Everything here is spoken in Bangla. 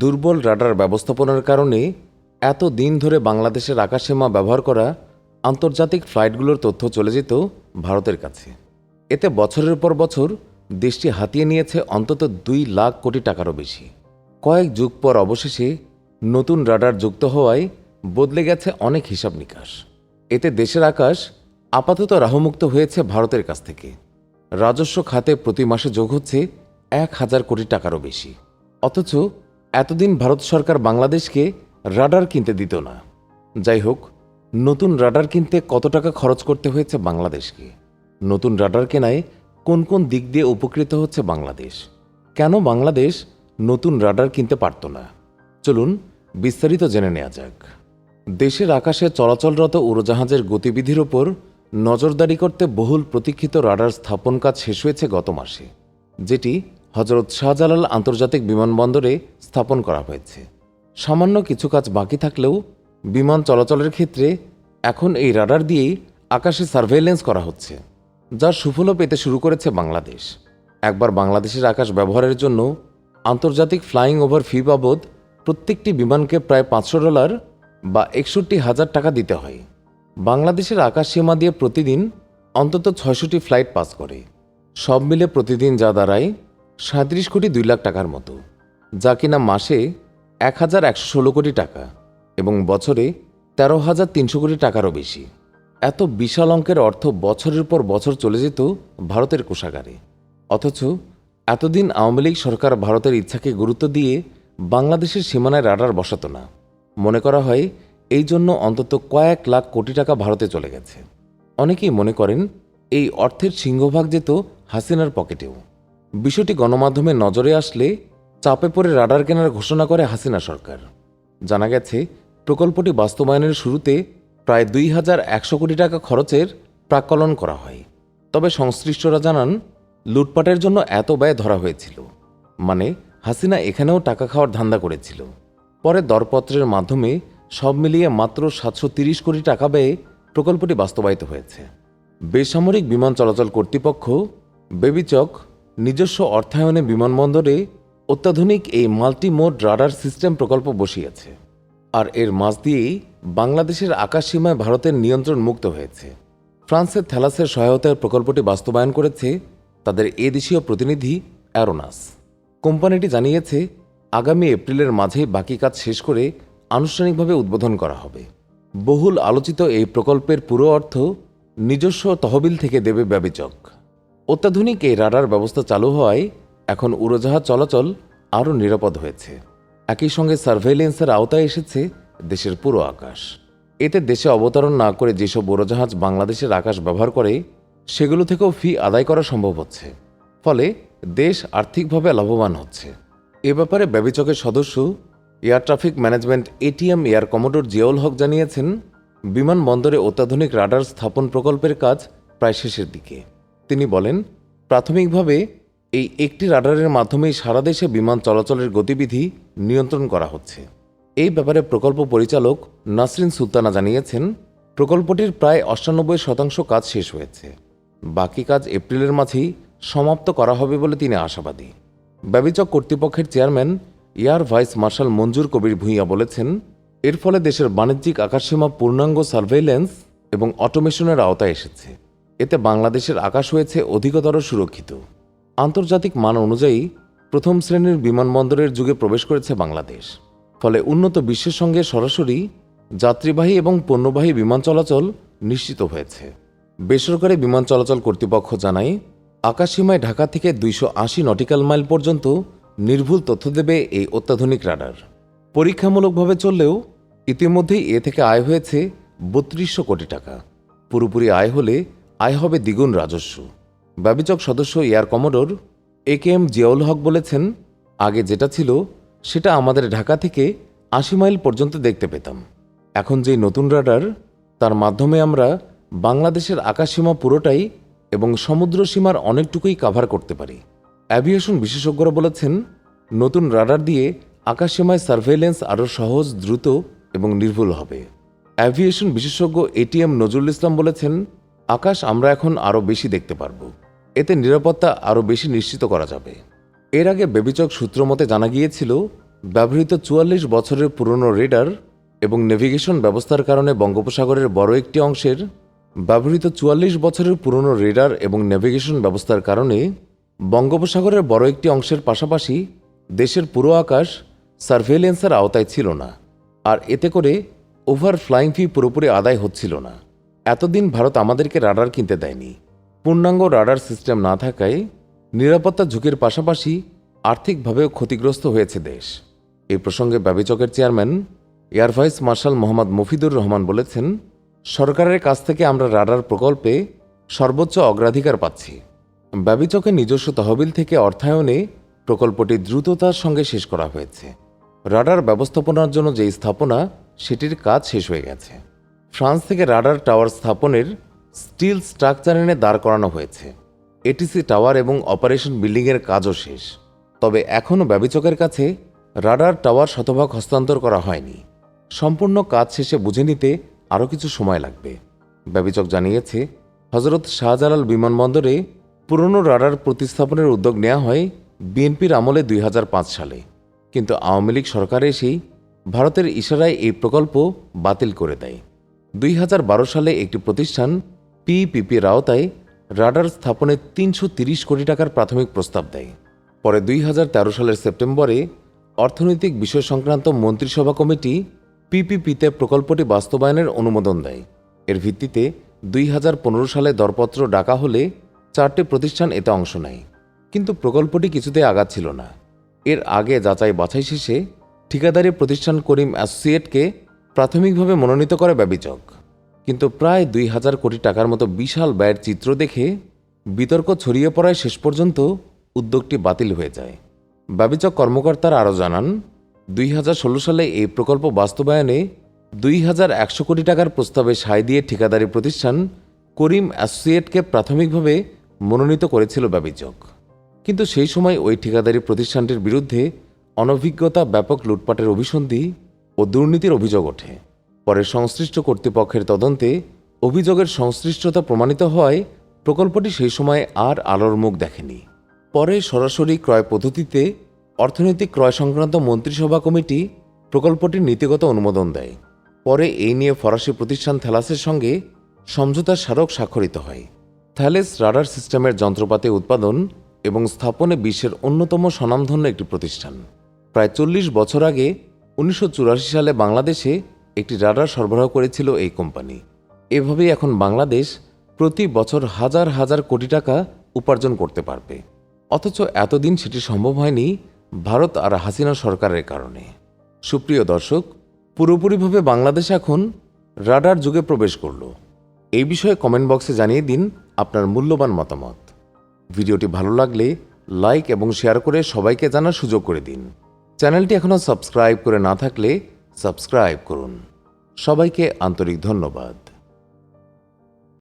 দুর্বল রাডার ব্যবস্থাপনার কারণে এত দিন ধরে বাংলাদেশের আকাশসীমা ব্যবহার করা আন্তর্জাতিক ফ্লাইটগুলোর তথ্য চলে যেত ভারতের কাছে। এতে বছরের পর বছর দেশটি হাতিয়ে নিয়েছে অন্তত দুই লাখ কোটি টাকারও বেশি। কয়েক যুগ পর অবশেষে নতুন রাডার যুক্ত হওয়ায় বদলে গেছে অনেক হিসাব নিকাশ। এতে দেশের আকাশ আপাতত রাহুমুক্ত হয়েছে ভারতের কাছ থেকে। রাজস্ব খাতে প্রতি মাসে যোগ হচ্ছে এক হাজার কোটি টাকারও বেশি। অথচ এতদিন ভারত সরকার বাংলাদেশকে রাডার কিনতে দিত না। যাই হোক, নতুন রাডার কিনতে কত টাকা খরচ করতে হয়েছে বাংলাদেশকে? নতুন রাডার কেনায় কোন কোন দিক দিয়ে উপকৃত হচ্ছে বাংলাদেশ? কেন বাংলাদেশ নতুন রাডার কিনতে পারত না? চলুন বিস্তারিত জেনে নেওয়া যাক। দেশের আকাশে চলাচলরত উড়োজাহাজের গতিবিধির ওপর নজরদারি করতে বহুল প্রতীক্ষিত রাডার স্থাপন কাজ শেষ হয়েছে গত মাসে, যেটি হজরত শাহজালাল আন্তর্জাতিক বিমানবন্দরে স্থাপন করা হয়েছে। সামান্য কিছু কাজ বাকি থাকলেও বিমান চলাচলের ক্ষেত্রে এখন এই রাডার দিয়েই আকাশে সার্ভেইলেন্স করা হচ্ছে যার সুফলও পেতে শুরু করেছে বাংলাদেশ। একবার বাংলাদেশের আকাশ ব্যবহারের জন্য আন্তর্জাতিক ফ্লাইং ওভার ফি বাবদ প্রত্যেকটি বিমানকে প্রায় পাঁচশো ডলার বা একষট্টি হাজার টাকা দিতে হয়। বাংলাদেশের আকাশ সীমা দিয়ে প্রতিদিন অন্তত ছয়শটি ফ্লাইট পাস করে। সব মিলে প্রতিদিন যা দাঁড়ায় সাঁত্রিশ কোটি দুই লাখ টাকার মতো, যা কিনা মাসে এক হাজার একশো ষোলো কোটি টাকা এবং বছরে তেরো হাজার তিনশো কোটি টাকারও বেশি। এত বিশাল অঙ্কের অর্থ বছরের পর বছর চলে যেত ভারতের কোষাগারে। অথচ এতদিন আওয়ামী লীগ সরকার ভারতের ইচ্ছাকে গুরুত্ব দিয়ে বাংলাদেশের সীমানায় রাডার বসাতো না। মনে করা হয় এই জন্য অন্তত কয়েক লাখ কোটি টাকা ভারতে চলে গেছে। অনেকেই মনে করেন এই অর্থের সিংহভাগ যেত হাসিনার পকেটেও। বিষয়টি গণমাধ্যমে নজরে আসলে চাপে পড়ে রাডার কেনার ঘোষণা করে হাসিনা সরকার। জানা গেছে, প্রকল্পটি বাস্তবায়নের শুরুতে প্রায় দুই হাজার একশো কোটি টাকা খরচের প্রাকলন করা হয়। তবে সংশ্লিষ্টরা জানান, লুটপাটের জন্য এত ব্যয় ধরা হয়েছিল। মানে হাসিনা এখানেও টাকা খাওয়ার ধান্দা করেছিল। পরে দরপত্রের মাধ্যমে সব মিলিয়ে মাত্র সাতশো তিরিশ কোটি টাকা ব্যয়ে প্রকল্পটি বাস্তবায়িত হয়েছে। বেসামরিক বিমান চলাচল কর্তৃপক্ষ, বেবিচক নিজস্ব অর্থায়নে বিমানবন্দরে অত্যাধুনিক এই মাল্টি মোড রাডার সিস্টেম প্রকল্প বসিয়েছে। আর এর মাঝ দিয়েই বাংলাদেশের আকাশসীমায় ভারতের নিয়ন্ত্রণ মুক্ত হয়েছে। ফ্রান্সের থ্যালাসের সহায়তায় প্রকল্পটি বাস্তবায়ন করেছে তাদের এদেশীয় প্রতিনিধি অ্যারোনাস। কোম্পানিটি জানিয়েছে, আগামী এপ্রিলের মাঝেই বাকি কাজ শেষ করে আনুষ্ঠানিকভাবে উদ্বোধন করা হবে। বহুল আলোচিত এই প্রকল্পের পুরো অর্থ নিজস্ব তহবিল থেকে দেবে ব্যবিচক। অত্যাধুনিক এই রাডার ব্যবস্থা চালু হওয়ায় এখন উড়োজাহাজ চলাচল আরও নিরাপদ হয়েছে। একই সঙ্গে সার্ভেইলেন্সের আওতায় এসেছে দেশের পুরো আকাশ। এতে দেশে অবতরণ না করে যেসব উড়োজাহাজ বাংলাদেশের আকাশ ব্যবহার করে, সেগুলো থেকেও ফি আদায় করা সম্ভব হচ্ছে। ফলে দেশ আর্থিকভাবে লাভবান হচ্ছে। এ ব্যাপারে ব্যবিচকের সদস্য air traffic management ATM air commodore Ziaul Haque জানিয়েছেন, বিমানবন্দরে অত্যাধুনিক রাডার স্থাপন প্রকল্পের কাজ প্রায় শেষের দিকে। তিনি বলেন, প্রাথমিকভাবে এই একটি রাডারের মাধ্যমেই সারা দেশে বিমান চলাচলের গতিবিধি নিয়ন্ত্রণ করা হচ্ছে। এই ব্যাপারে প্রকল্প পরিচালক নাসরিন সুলতানা জানিয়েছেন, প্রকল্পটির প্রায় অষ্টানব্বই শতাংশ কাজ শেষ হয়েছে। বাকি কাজ এপ্রিলের মাঝেই সমাপ্ত করা হবে বলে তিনি আশাবাদী। ব্যবিচক কর্তৃপক্ষের chairman air vice marshal Manjur Kabir Bhuiyan বলেছেন, এর ফলে দেশের বাণিজ্যিক আকাশসীমা পূর্ণাঙ্গ সার্ভেইলেন্স এবং অটোমেশনের আওতায় এসেছে। এতে বাংলাদেশের আকাশ হয়েছে অধিকতর সুরক্ষিত। আন্তর্জাতিক মান অনুযায়ী প্রথম শ্রেণির বিমানবন্দরের যুগে প্রবেশ করেছে বাংলাদেশ। ফলে উন্নত বিশ্বের সঙ্গে সরাসরি যাত্রীবাহী এবং পণ্যবাহী বিমান চলাচল নিশ্চিত হয়েছে। বেসরকারি বিমান চলাচল কর্তৃপক্ষ জানায়, আকাশসীমায় ঢাকা থেকে দুইশো আশি নটিক্যাল মাইল পর্যন্ত নির্ভুল তথ্য দেবে এই অত্যাধুনিক রাডার। পরীক্ষামূলকভাবে চললেও ইতিমধ্যেই এ থেকে আয় হয়েছে বত্রিশশো কোটি টাকা। পুরোপুরি আয় হলে আয় হবে দ্বিগুণ রাজস্ব। ব্যবিচক সদস্য air commodore, A K M Ziaul Haque বলেছেন, আগে যেটা ছিল, সেটা আমাদের ঢাকা থেকে আশি মাইল পর্যন্ত দেখতে পেতাম। এখন যে নতুন রাডার, তার মাধ্যমে আমরা বাংলাদেশের আকাশসীমা পুরোটাই এবং সমুদ্র সীমার অনেকটুকুই কাভার করতে পারি। অ্যাভিয়েশন বিশেষজ্ঞরা বলেছেন, নতুন রাডার দিয়ে আকাশসীমায় সার্ভেলেন্স আরও সহজ, দ্রুত এবং নির্ভুল হবে। অ্যাভিয়েশন বিশেষজ্ঞ এটিএম নজরুল ইসলাম বলেছেন আকাশ আমরা এখন আরও বেশি দেখতে পারব। এতে নিরাপত্তা আরও বেশি নিশ্চিত করা যাবে। এর আগে বেবিচক সূত্র মতে জানা গিয়েছিল, ব্যবহৃত চুয়াল্লিশ বছরের পুরনো রেডার এবং নেভিগেশন ব্যবস্থার কারণে বঙ্গোপসাগরের বড় একটি অংশের ব্যবহৃত চুয়াল্লিশ বছরের পুরনো রেডার এবং নেভিগেশন ব্যবস্থার কারণে বঙ্গোপসাগরের বড় একটি অংশের পাশাপাশি দেশের পুরো আকাশ সার্ভেলেন্সের আওতায় ছিল না, আর এতে করে ওভার ফ্লাইং ফি পুরোপুরি আদায় হচ্ছিল না। এতদিন ভারত আমাদেরকে রাডার কিনতে দেয়নি। পূর্ণাঙ্গ রাডার সিস্টেম না থাকায় নিরাপত্তা ঝুঁকির পাশাপাশি আর্থিকভাবেও ক্ষতিগ্রস্ত হয়েছে দেশ। এই প্রসঙ্গে ব্যবিচকের chairman, air vice marshal Mohammad Mofidur Rahman বলেছেন, সরকারের কাছ থেকে আমরা রাডার প্রকল্পে সর্বোচ্চ অগ্রাধিকার পাচ্ছি। ব্যবিচকের নিজস্ব তহবিল থেকে অর্থায়নে প্রকল্পটি দ্রুততার সঙ্গে শেষ করা হয়েছে। রাডার ব্যবস্থাপনার জন্য যে স্থাপনা, সেটির কাজ শেষ হয়ে গেছে। ফ্রান্স থেকে রাডার টাওয়ার স্থাপনের স্টিল স্ট্রাকচার এনে দাঁড় করানো হয়েছে। এটিসি টাওয়ার এবং অপারেশন বিল্ডিংয়ের কাজও শেষ। তবে এখনও ব্যবিচকের কাছে রাডার টাওয়ার শতভাগ হস্তান্তর করা হয়নি। সম্পূর্ণ কাজ শেষে বুঝে নিতে আরও কিছু সময় লাগবে। ব্যবিচক জানিয়েছে, হজরত শাহজালাল বিমানবন্দরে পুরনো রাডার প্রতিস্থাপনের উদ্যোগ নেওয়া হয় বিএনপির আমলে দুই হাজার পাঁচ সালে। কিন্তু আওয়ামী লীগ সরকার এসেই ভারতের ইশারায় এই প্রকল্প বাতিল করে দেয়। দুই হাজার বারো সালে একটি প্রতিষ্ঠান পিপিপির আওতায় রাডার স্থাপনে তিনশো কোটি টাকার প্রাথমিক প্রস্তাব দেয়। পরে দুই হাজার তেরো সালের সেপ্টেম্বরে অর্থনৈতিক বিষয় সংক্রান্ত মন্ত্রিসভা কমিটি পিপিপিতে প্রকল্পটি বাস্তবায়নের অনুমোদন দেয়। এর ভিত্তিতে দুই হাজার পনেরো সালে দরপত্র ডাকা হলে চারটি প্রতিষ্ঠান এতে অংশ নেয়। কিন্তু প্রকল্পটি কিছুতে আগাচ্ছিল না। এর আগে যাচাই বাছাই শেষে ঠিকাদারি প্রতিষ্ঠান করিম অ্যাসোসিয়েটকে প্রাথমিকভাবে মনোনীত করে ব্যবিচক। কিন্তু প্রায় দুই হাজার কোটি টাকার মতো বিশাল ব্যয়ের চিত্র দেখে বিতর্ক ছড়িয়ে পড়ায় শেষ পর্যন্ত উদ্যোগটি বাতিল হয়ে যায়। ব্যবিচক কর্মকর্তারা আরও জানান, দুই হাজার ষোলো সালে এই প্রকল্প বাস্তবায়নে দুই হাজার একশো কোটি টাকার প্রস্তাবে সায় দিয়ে ঠিকাদারি প্রতিষ্ঠান করিম অ্যাসোসিয়েটকে প্রাথমিকভাবে মনোনীত করেছিল ব্যবিচক। কিন্তু সেই সময় ওই ঠিকাদারি প্রতিষ্ঠানটির বিরুদ্ধে অনভিজ্ঞতা ব্যাপক লুটপাটের অভিসন্ধি ও দুর্নীতির অভিযোগ ওঠে। পরে সংশ্লিষ্ট কর্তৃপক্ষের তদন্তে অভিযোগের সংশ্লিষ্টতা প্রমাণিত হওয়ায় প্রকল্পটি সেই সময় আর আলোর মুখ দেখেনি। পরে সরাসরি ক্রয় পদ্ধতিতে অর্থনৈতিক ক্রয় সংক্রান্ত মন্ত্রিসভা কমিটি প্রকল্পটির নীতিগত অনুমোদন দেয়। পরে এই নিয়ে ফরাসি প্রতিষ্ঠান থ্যালাসের সঙ্গে সমঝোতার স্মারক স্বাক্ষরিত হয়। থ্যালেস রাডার সিস্টেমের যন্ত্রপাতি উৎপাদন এবং স্থাপনে বিশ্বের অন্যতম স্বনামধন্য একটি প্রতিষ্ঠান। প্রায় চল্লিশ বছর আগে উনিশশো চুরাশি সালে বাংলাদেশে একটি রাডার সরবরাহ করেছিল এই কোম্পানি। এভাবেই এখন বাংলাদেশ প্রতি বছর হাজার হাজার কোটি টাকা উপার্জন করতে পারবে। অথচ এতদিন সেটি সম্ভব হয়নি ভারত আর হাসিনা সরকারের কারণে। সুপ্রিয় দর্শক, পুরোপুরিভাবে বাংলাদেশ এখন রাডার যুগে প্রবেশ করল। এই বিষয়ে কমেন্ট বক্সে জানিয়ে দিন আপনার মূল্যবান মতামত। ভিডিওটি ভালো লাগলে লাইক এবং শেয়ার করে সবাইকে জানার সুযোগ করে দিন। চ্যানেলটি এখনও সাবস্ক্রাইব করে না থাকলে সাবস্ক্রাইব করুন। সবাইকে আন্তরিক ধন্যবাদ।